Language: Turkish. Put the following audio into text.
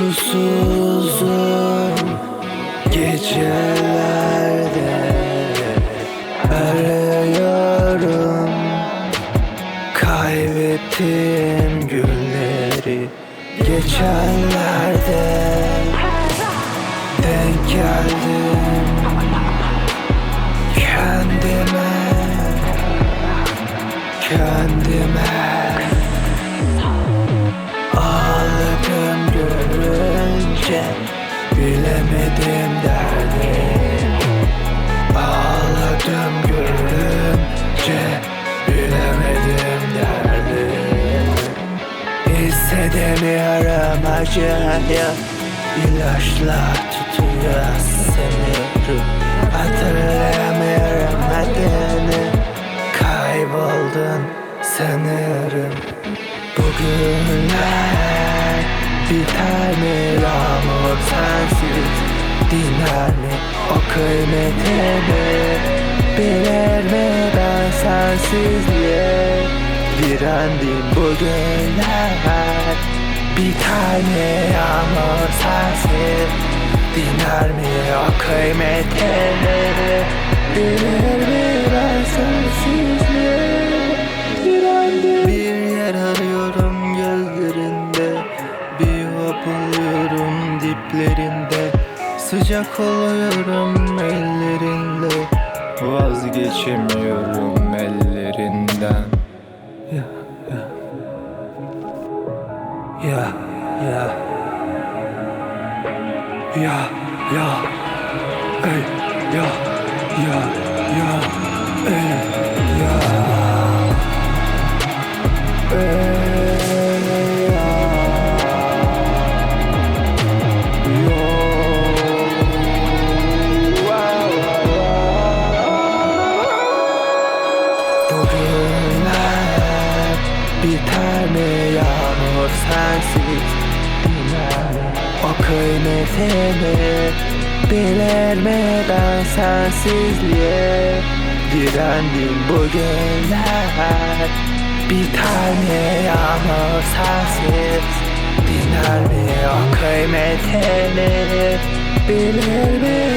Uykusuzum gecelerde Arıyorum. Kaybettiğim günleri Geçenlerde denk geldim bilemedim derdi. Ağladım görünce bilemedim derdi. Hissedemiyorum acıyı İlaçla tutuyor sınırı Hatırlayamıyorum adını Kayboldun sanırım. Bugünler biter mi sensiz Diner mi o kıymetini Bilir mi ben sensizliğe Direndim bugünler Biter mi yağmur sensiz Diner mi o kıymetini Bilir diplerinde Sıcak oluyorum ellerinde. Vazgeçemiyorum ellerinden. Ya ya. Ya ya. Ya ya. Ey ya ya ya Biter mi yağmur sensiz. O kıymetini ben sensizliğe Direndim bugünler Biter mi yağmur sensiz. Diner mi o kıymetini Bilir mi